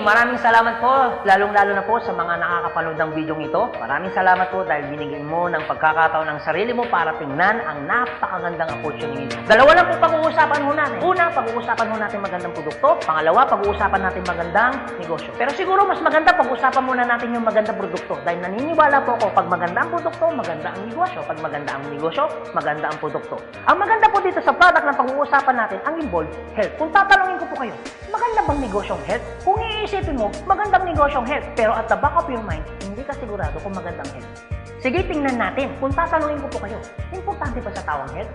maraming salamat po, lalong-lalo na po sa mga nakakapanood ng video ito. Maraming salamat po dahil binigyan mo ng pagkakataon ng sarili mo para tingnan ang napakagandang opportunity. Dalawa lang po pag-uusapan mo natin. Una, pag-uusapan mo natin magandang produkto. Pangalawa, pag-uusapan natin magandang negosyo. Pero siguro mas maganda pag-usapan muna natin yung magandang produkto dahil naniniwala po ako pag maganda ang produkto, maganda ang negosyo. Pag maganda ang negosyo, maganda ang produkto. Ang maganda po dito sa product na pag-uusapan natin, ang involved health. Kung tatanungin ko po kayo, maganda bang negosyong health? Kung iisipin mo, magandang negosyong health. Pero at the back of your mind, hindi ka sigurado kung magandang health. Sige, tingnan natin. Kung tatanungin ko po kayo, importante ba sa tao ang health?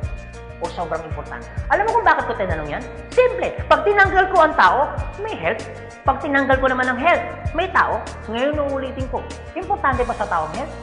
O sobrang importante? Alam mo kung bakit ko tinanong yan? Simple. Pag tinanggal ko ang tao, may health. Pag tinanggal ko naman ang health, may tao. Ngayon uulitin ko, importante ba sa tao ang health?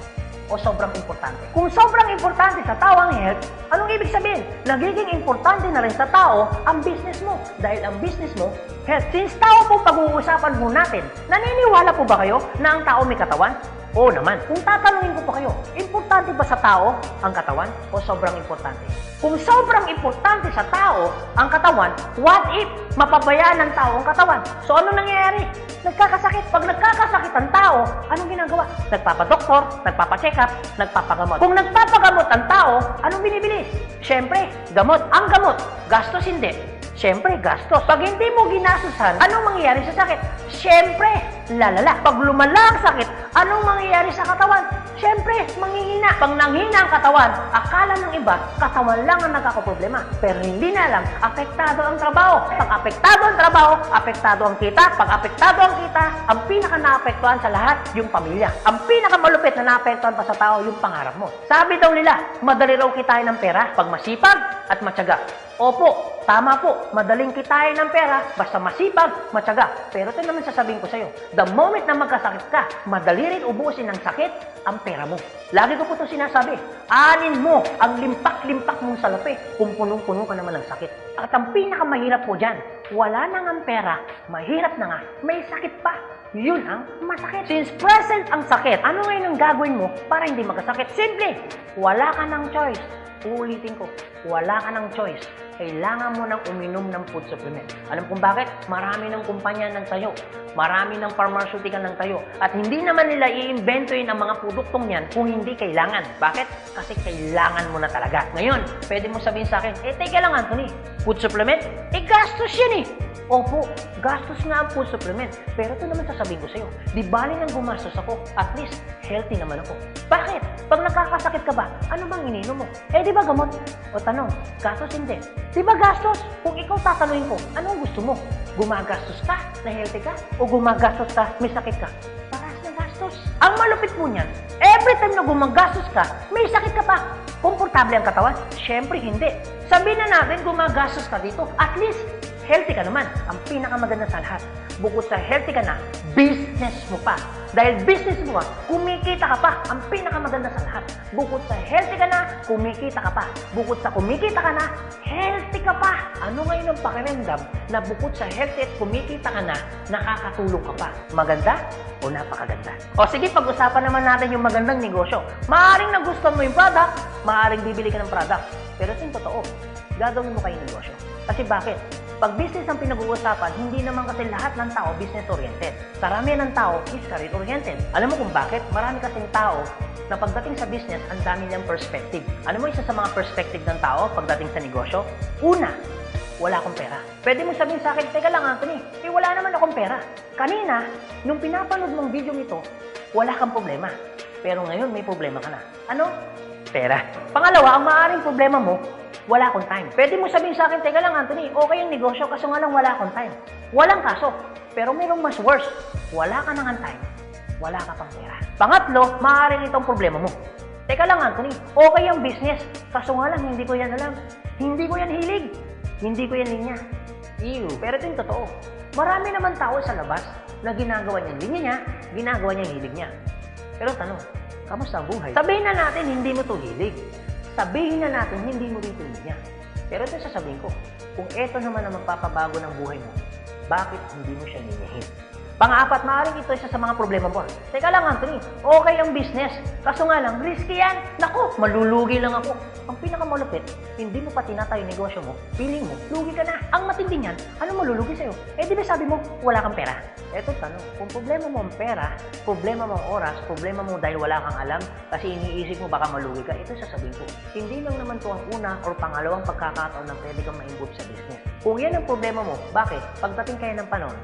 O sobrang importante? Kung sobrang importante sa tao ang health, anong ibig sabihin? Nagiging importante na rin sa tao ang business mo. Dahil ang business mo, health. Since tao po pag-uusapan po natin, naniniwala po ba kayo na ang tao may katawan? Oo naman. Kung tatanungin ko po kayo, importante ba sa tao ang katawan o sobrang importante? Kung sobrang importante sa tao ang katawan, what if mapabayaan ng tao ang katawan? So ano nangyayari? Nagkakasakit. Pag nagkakasakit ang tao, anong ginagawa? Nagpapadoktor, nagpapacheck up, nagpapagamot. Kung nagpapagamot ang tao, anong binibili? Siyempre, gamot. Ang gamot, gastos hindi. Siyempre, gastos. Pag hindi mo ginastusan, anong mangyayari sa sakit? Siyempre, lalala. Pag lumala ang sakit, anong mangyayari sa katawan? Siyempre, manghihina. Pag nanghina ang katawan, akala ng iba, katawan lang ang nagkakaproblema. Pero hindi na alam, apektado ang trabaho. Pag apektado ang trabaho, apektado ang kita. Pag apektado ang kita, ang pinaka naapektuhan sa lahat, yung pamilya. Ang pinaka malupit na naapektuhan pa sa tao, yung pangarap mo. Sabi daw nila, madali raw kitain ng pera pag masipag at matyaga. Opo, tama po. Madaling kitain ng pera basta masipag, matyaga. Pero ito naman sasabihin ko sa'yo, the moment na magkasakit ka, madali rin ubusin ng sakit ang pera mo. Lagi ko po ito sinasabi, anin mo ang limpak-limpak mong salapi kung punong-puno ka naman ng sakit. At ang pinakamahirap po dyan, wala na nga pera, mahirap na nga, may sakit pa. Yun ang masakit. Since present ang sakit, ano ngayon ang gagawin mo para hindi magkasakit? Simple, wala ka ng choice. Uulitin ko, wala ka ng choice. Kailangan mo nang uminom ng food supplement. Alam kung bakit? Marami ng kumpanya ng tayo. Marami ng pharmaceutical ng tayo. At hindi naman nila i-inventoyin ang mga produktong yan kung hindi kailangan. Bakit? Kasi kailangan mo na talaga. Ngayon, pwede mo sabihin sa akin, eh, teka lang, Anthony. Food supplement? Eh, gastos yan eh. Opo, gastos nga food supplement. Pero ito naman sasabihin ko sa'yo, di bali nang gumastos ako, at least healthy naman ako. Bakit? Pag nakakasakit ka ba, ano bang ininom mo? Eh di ba gamot? O tanong, gastos hindi. Di ba gastos? Kung ikaw tatanungin ko, anong gusto mo? Gumagastos ka na healthy ka? O gumagastos ka, may sakit ka? Paras na gastos. Ang malupit mo niyan, every time na gumagastos ka, may sakit ka pa. Komportable ang katawan? Siyempre hindi. Sabihin na natin gumagastos ka dito, at least healthy ka naman. Ang pinakamaganda sa lahat. Bukod sa healthy ka na, business mo pa. Dahil business mo ka, kumikita ka pa. Ang pinakamaganda sa lahat. Bukod sa healthy ka na, kumikita ka pa. Bukod sa kumikita ka na, healthy ka pa. Ano ngayon ang pakiramdam na bukod sa healthy at kumikita ka na, nakakatulong ka pa? Maganda o napakaganda? O sige, pag-usapan naman natin yung magandang negosyo. Maaring nagustuhan mo yung product, maaring bibili ka ng product. Pero ito totoo, gagawin mo kayo negosyo. Kasi bakit? Pag business ang pinag-uusapan, hindi naman kasi lahat ng tao business-oriented. Karamihan ng tao is career-oriented. Alam mo kung bakit? Marami kasing tao na pagdating sa business, ang dami niyang perspective. Alam mo isa sa mga perspective ng tao pagdating sa negosyo? Una, wala akong pera. Pwede mo sabihin sa akin, teka lang Anthony, eh wala naman akong pera. Kanina, nung pinapanood mong video nito, wala kang problema. Pero ngayon may problema ka na. Ano? Pera. Pangalawa, ang maaaring problema mo, wala akong time. Pwede mo sabihin sa akin, teka lang Anthony, okay yung negosyo kaso nga lang wala akong time. Walang kaso. Pero mayroong mas worse. Wala ka nang time. Wala ka pang pera. Pangatlo, maaaring itong problema mo. Teka lang Anthony, okay yung business. Kaso nga lang, hindi ko yan alam. Hindi ko yan hilig. Hindi ko yan linya. Ew. Pero ito yung totoo. Marami naman tao sa labas na ginagawa niya linya niya, ginagawa niya hilig niya. Pero tanong, kamusta ang buhay? Sabihin na natin, hindi mo to hilig. Sabihin na natin, hindi mo rito niya. Pero ito sasabihin ko, kung ito naman ang magpapabago ng buhay mo, bakit hindi mo siya ninyahin? Pang-apat, maaaring ito isa sa mga problema mo. Teka lang, Anthony, okay ang business. Kaso nga lang, risky yan. Naku, malulugi lang ako. Ang pinakamalupit, hindi mo pa tinatayo negosyo mo, feeling mo, lugi ka na. Ang matindi niyan, ano malulugi sa'yo? Eh di ba sabi mo, wala kang pera? Eto tanong, kung problema mo ang pera, problema mo ang oras, problema mo dahil wala kang alam, kasi iniisip mo baka malugi ka, ito sasabihin ko. Hindi lang naman to ang una or pangalawang pagkakataon na pwede kang ma-involve sa business. Kung yan ang problema mo, bakit? Pagdating kayo ng panahon,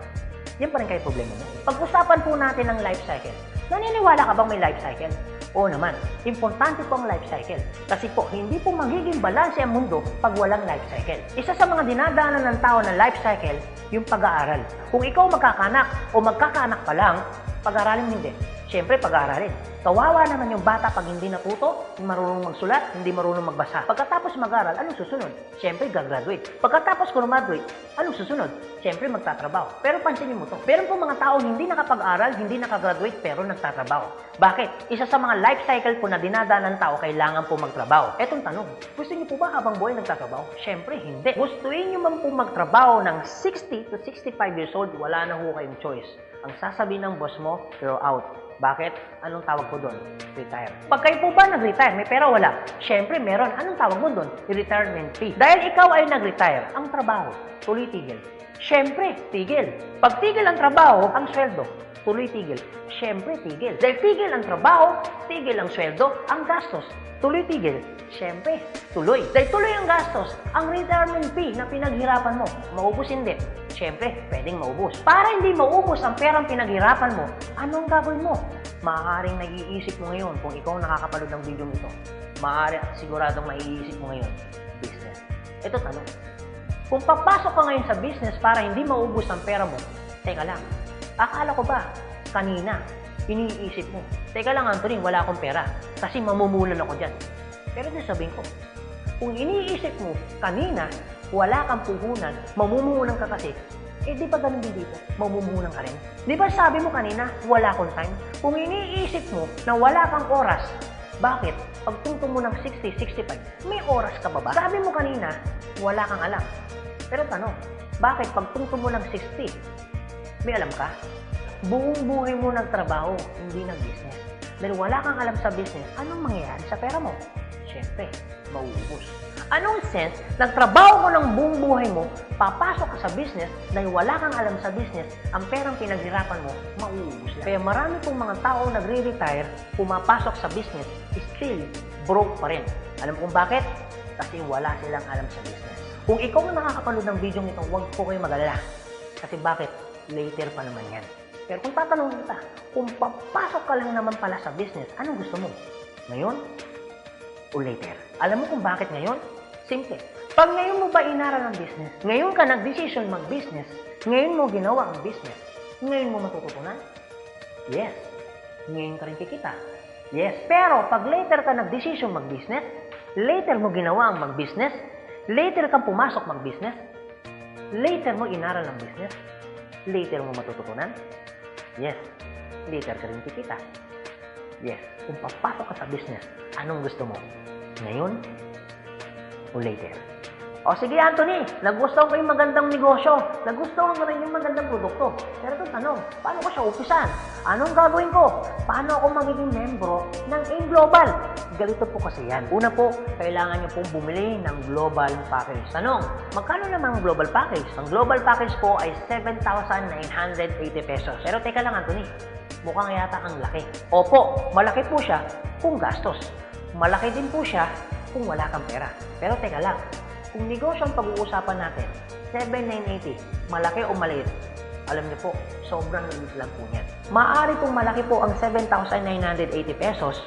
yan pa rin kayo problema mo. Pag-usapan po natin ang life cycle. Naniniwala ka bang may life cycle? Oo naman, importante po ang life cycle. Kasi po, hindi po magiging balanse ang mundo pag walang life cycle. Isa sa mga dinadaanan ng tao ng life cycle, yung pag-aaral. Kung ikaw magkakanak o magkakanak pa lang, pag-aralin hindi. Siyempre, pag-aaralin. Kawawa naman yung bata pag hindi natuto, hindi marunong magsulat, hindi marunong magbasa. Pagkatapos mag-aral, anong susunod? Siyempre, gagraduate. Pagkatapos graduate, anong susunod? Siyempre, magtatrabaho. Pero pansinin mo to. Meron po mga tao hindi nakapag-aral, hindi nakagraduate, pero nagtatrabaho. Bakit? Isa sa mga life cycle po na dinadaan ng tao, kailangan po magtrabaho. Etong tanong, gusto niyo po ba habang buhay nagtatrabaho? Siyempre, hindi. Gustuin niyo man po magtrabaho ng 60 to 65 years old, wala na ho kayong choice. Ang sasabihin ng boss mo, you're out. Bakit? Anong tawag ko doon? Retire. Pag kayo po ba nag-retire, may pera wala? Siyempre, meron. Anong tawag mo doon? Retirement fee. Dahil ikaw ay nag-retire, ang trabaho, tuloy tigil. Siyempre, tigil. Pag tigil ang trabaho, ang sweldo, tuloy tigil. Siyempre, tigil. Dahil tigil ang trabaho, tigil ang sweldo, ang gastos, tuloy tigil. Siyempre, tuloy. Dahil tuloy ang gastos, ang retirement fee na pinaghirapan mo, maubos hindi. Siyempre, pwedeng maubos. Para hindi maubos ang perang pinaghirapan mo, anong gagawin mo? Maaaring nag-iisip mo ngayon kung ikaw nakakapanood ng video nito. Maaari at siguradong maiisip mo ngayon, business. Ito tanong. Kung papasok ka ngayon sa business para hindi maubos ang pera mo, teka lang, akala ko ba, kanina, iniisip mo, teka lang Anthony, wala akong pera, kasi mamumulan ako dyan. Pero ito sabihin ko, kung iniisip mo, kanina, wala kang puhunan, mamumunan ka kasi, eh di ba ganun din dito? Mamumunan ka rin. Di ba sabi mo kanina, wala akong time? Kung iniisip mo na wala kang oras, bakit? Pag tungtong mo ng 60, 65, may oras ka ba ba? Sabi mo kanina, wala kang alam. Pero tanong, bakit pag tungtong mo ng 60, may alam ka? Buong buhay mo nagtrabaho, hindi nag-business. Dahil wala kang alam sa business, anong mangyayari sa pera mo? Siyempre, mauubos. Anong sense, nagtrabaho mo ng buong buhay mo, papasok ka sa business, dahil wala kang alam sa business, ang perang pinaghirapan mo, mauubos lang. Kaya marami pong mga tao nagre-retire, pumapasok sa business, still broke pa rin. Alam kung bakit? Kasi wala silang alam sa business. Kung ikaw ang nakakapanood ng video nito, huwag po kayo mag-alala. Kasi bakit? Later pa naman yan. Pero kung tatanungin kita, kung papasok ka lang naman pala sa business, anong gusto mo? Ngayon o later? Alam mo kung bakit ngayon? Simple. Pag ngayon mo ba inaral ang business, ngayon ka nag-decision mag-business, ngayon mo ginawa ang business, ngayon mo matututunan? Yes. Ngayon ka rin kikita. Yes. Pero pag later ka nag-decision mag-business, later mo ginawa ang mag-business, later kang pumasok mag-business, later mo inaral ang business, later mo matututunan? Yes. Later ka rin kikita. Yes. Kung papasok ka sa business, anong gusto mo? Ngayon o later? O sige Anthony, nagustuhan ko yung magandang negosyo. Nagustuhan ko rin yung magandang produkto. Pero ito tanong, paano ko siya upisan? Anong gagawin ko? Paano ako magiging membro ng AIM Global? Galito po kasi yan. Una po, kailangan niyo pong bumili ng global package. Tanong, magkano naman ang global package? Ang global package po ay 7,980 pesos. Pero teka lang Anthony, mukhang yata ang laki. Opo, malaki po siya kung gastos. Malaki din po siya kung wala kang pera. Pero teka lang, kung negosyo ang pag-uusapan natin, 7,980, malaki o maliit? Alam niyo po, sobrang liit lang po niyan. Maaari pong malaki po ang 7,980 pesos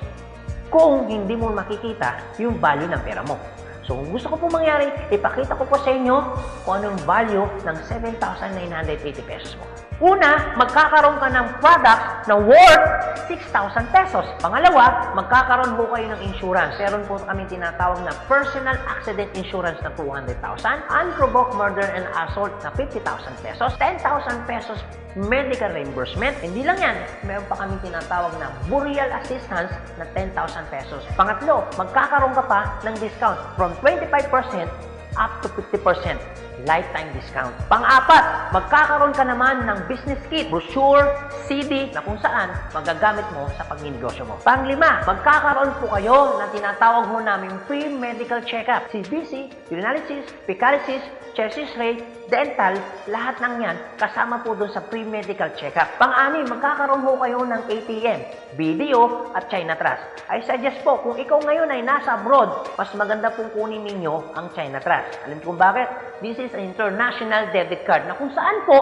kung hindi mo makikita yung value ng pera mo. So kung gusto ko po mangyari, ipakita ko po sa inyo kung anong value ng 7,980 pesos mo. Una, magkakaroon ka ng product na worth 6,000 pesos. Pangalawa, magkakaroon po kayo ng insurance. Meron po kami tinatawag na personal accident insurance na 200,000, unprovoked murder and assault na 50,000 pesos, 10,000 pesos medical reimbursement. Hindi lang yan, meron pa kami tinatawag na burial assistance na 10,000 pesos. Pangatlo, magkakaroon ka pa ng discount from 25% up to 50%. Lifetime discount. Pang-apat, magkakaroon ka naman ng business kit, brochure, CD na kung saan magagamit mo sa pagninegosyo mo. Panglima, magkakaroon po kayo ng tinatawag mo namin free medical check-up. CBC, urinalysis, fecalysis, chest x-ray, dental, lahat ng yan kasama po doon sa free medical check-up. Pang-ani, magkakaroon po kayo ng ATM, video at China Trust. I suggest po, kung ikaw ngayon ay nasa abroad, mas maganda pong kunin ninyo ang China Trust. Alam kung bakit? This is an international debit card na kung saan po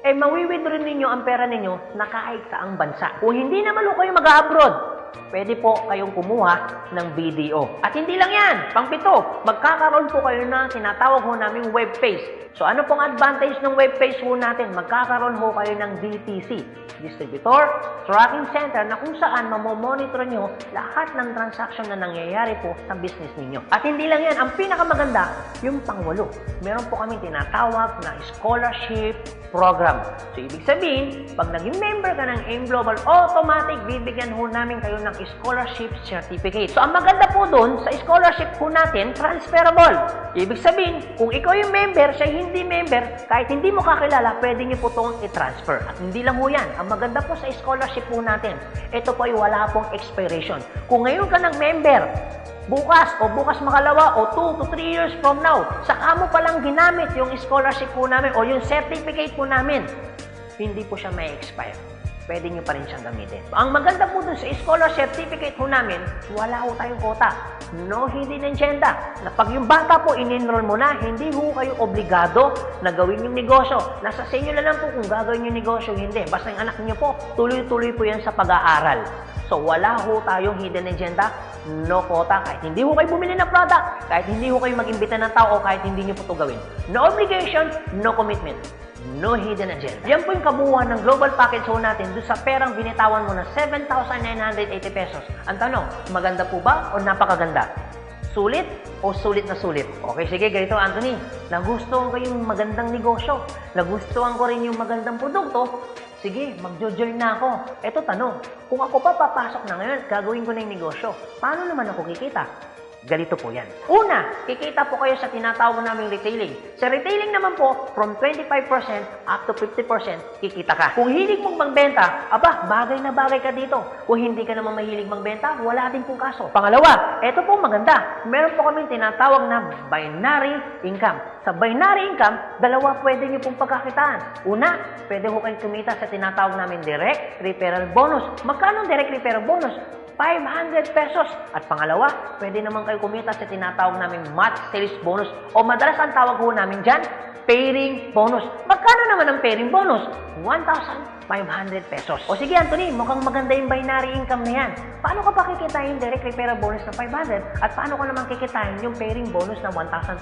eh mawiwithdraw ninyo ang pera ninyo na kahit saang bansa. Kung hindi naman ho kayo mag-abroad, pwede po kayong kumuha ng BDO. At hindi lang yan, pangpito, magkakaroon po kayo ng tinatawag ho naming web page. So ano pong advantage ng web page ho natin? Magkakaroon ho kayo ng DTC, Distributor Tracking Center, na kung saan mamomonitor nyo lahat ng transaction na nangyayari po sa business ninyo. At hindi lang yan, ang pinakamaganda, yung pangwalo. Meron po kami tinatawag na scholarship program. So, ibig sabihin, pag naging member ka ng AIM Global, automatic bibigyan ho namin kayo ng scholarship certificate. So, ang maganda po doon, sa scholarship po natin, transferable. Ibig sabihin, kung ikaw yung member, siya hindi member, kahit hindi mo kakilala, pwede niyo po itong i-transfer. At hindi lang ho yan. Ang maganda po sa scholarship po natin, ito po ay wala pong expiration. Kung ngayon ka ng member, bukas o bukas makalawa o 2 to 3 years from now, saka mo palang ginamit yung scholarship po namin o yung certificate po namin, hindi po siya may expire. Pwede nyo pa rin siyang gamitin. Ang maganda po dun sa scholar certificate po namin, wala ho tayong kota. No hidden agenda. Na pag yung bata po in-enroll mo na, hindi ho kayo obligado na gawin yung negosyo. Nasa sa inyo na lang po kung gagawin yung negosyo, hindi. Basta yung anak niyo po, tuloy-tuloy po yan sa pag-aaral. So wala ho tayong hidden agenda, no quota. Kahit hindi ho kayo bumili ng product, kahit hindi ho kayo mag-imbita ng tao, kahit hindi nyo po ito gawin. No obligation, no commitment. No hidden agenda. Yan po yung kabuuan ng global package ho natin doon sa perang binitawan mo na 7,980 pesos. Ang tanong, maganda po ba o napakaganda? Sulit o sulit na sulit? Okay, sige, ganito Anthony. Nagustuhan ko yung magandang negosyo. Nagustuhan ko rin yung magandang produkto. Sige, magjo-join na ako. Eto tanong, kung ako pa papasok na ngayon, gagawin ko na yung negosyo, paano naman ako kikita? Ganito po yan. Una, kikita po kayo sa tinatawag naming retailing. Sa retailing naman po, from 25% up to 50% kikita ka. Kung hilig mong magbenta, aba, bagay na bagay ka dito. Kung hindi ka naman mahilig magbenta, wala din pong kaso. Pangalawa, eto po maganda. Meron po kami tinatawag na binary income. Sa binary income, dalawa pwede niyo pong pagkakitaan. Una, pwede ho kayong kumita sa tinatawag namin direct referral bonus. Magkano direct referral bonus? 500 pesos. At pangalawa, pwede naman kayo kumita sa tinatawag namin match sales bonus o madalas ang tawag ho namin dyan, pairing bonus. Magkano naman ang pairing bonus? 1,500 pesos. O sige Anthony, mukhang maganda yung binary income na yan. Paano ka pa kikitain yung direct referral bonus na 500 at paano ka naman kikitain yung pairing bonus na 1,500?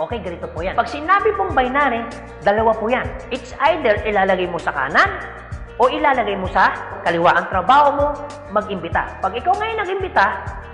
Okay, ganito po yan. Pag sinabi pong binary, dalawa po yan. It's either ilalagay mo sa kanan o ilalagay mo sa kaliwa. Ang trabaho mo, mag-imbita. Pag ikaw ngayon nag-imbita,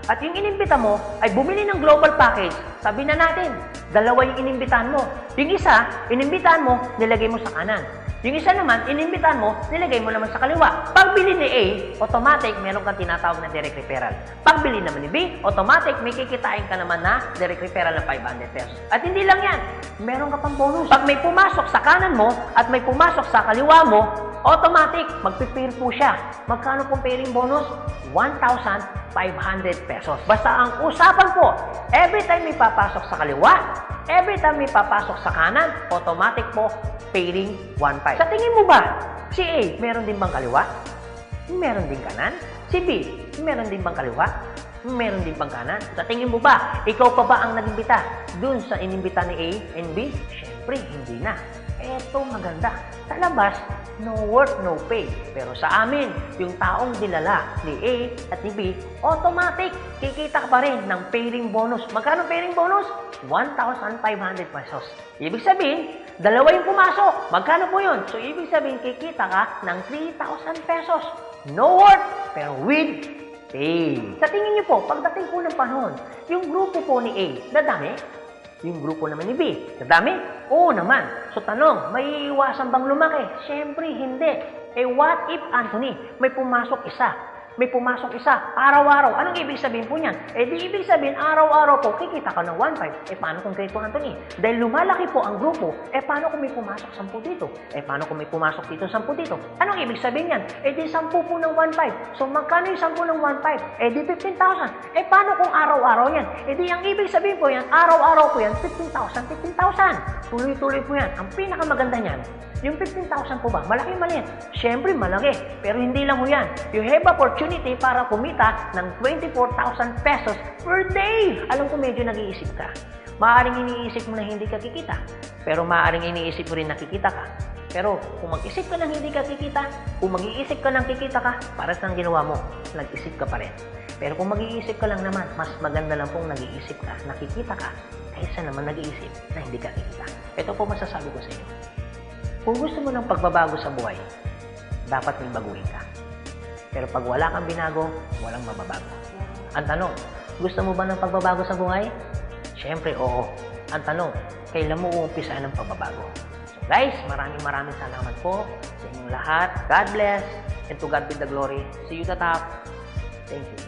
at yung inimbita mo ay bumili ng global package, sabi na natin, dalawa yung inimbitahan mo. Yung isa, inimbitahan mo, nilagay mo sa kanan. Yung isa naman, inimbitahan mo, nilagay mo naman sa kaliwa. Pagbili ni A, automatic, meron kang tinatawag na direct referral. Pagbili naman ni B, automatic, may kikitain ka naman na direct referral ng 500 pesos. At hindi lang yan, meron ka pang bonus. Pag may pumasok sa kanan mo at may pumasok sa kaliwa mo, automatic, magpipair po siya. Magkano pong pairing bonus? 1,500 pesos. Basta ang usapan po, every time may papasok sa kaliwa, every time may papasok sa kanan, automatic po, pairing 1,500. Sa tingin mo ba, si A, meron din bang kaliwa? Meron din kanan? Si B, meron din bang kaliwa? Meron din bang kanan? Sa tingin mo ba, ikaw pa ba ang nag-imbita dun sa inimbita ni A and B? Siyempre, hindi na. Eto maganda. Sa labas, no work, no pay. Pero sa amin, yung taong dinala ni A at ni B, automatic, kikita ka pa rin ng pairing bonus. Magkano pairing bonus? 1,500 pesos. Ibig sabihin, dalawa yung pumasok. Magkano po yun? So, ibig sabihin, kikita ka ng 3,000 pesos. No work, pero with pay. Sa tingin niyo po, pagdating po ng panahon, yung grupo po ni A, dadami? Yung grupo naman ni B, dadami? Oo naman. So tanong, may iwasan bang lumaki? Siyempre, hindi. Eh what if, Anthony, may pumasok isa? May pumasok isa, araw-araw. Anong ibig sabihin po niyan? Eh di ibig sabihin, araw-araw po, kikita ka ng 1.5. Eh paano kung Grade 2 Anthony? Dahil lumalaki po ang grupo, eh paano kung may pumasok 10 dito? Eh paano kung may pumasok dito 10 dito? Anong ibig sabihin yan? Eh di 10 po ng 1.5. So magkano yung 10 ng 1.5? Eh di 15,000. Eh paano kung araw-araw yan? Eh di ang ibig sabihin po yan, araw-araw po yan, 15,000, 15,000. Tuloy-tuloy po yan. Ang pinakamaganda niyan, yung 15,000 po ba? Malaki maliit? Siyempre malaki. Pero hindi lang mo yan. You have opportunity para kumita ng 24,000 pesos per day. Alam ko medyo nag-iisip ka. Maaring iniisip mo na hindi ka kikita. Pero maaring iniisip mo rin na kikita ka. Pero kung mag-isip ka ng hindi ka kikita, kung mag-iisip ka ng kikita ka, para sa ginawa mo, nag-isip ka pa rin. Pero kung mag-iisip ka lang naman, mas maganda lang pong nag-iisip ka, nakikita ka, kaysa naman nag-iisip na hindi ka kikita. Ito po masasabi ko sa inyo. Kung gusto mo ng pagbabago sa buhay, dapat may baguhin ka. Pero pag wala kang binago, walang mababago. Ang tanong, gusto mo ba ng pagbabago sa buhay? Siyempre, oo. Ang tanong, kailan mo uumpisahan ng pagbabago? So guys, maraming maraming salamat po sa inyong lahat. God bless and to God be the glory. See you the top. Thank you.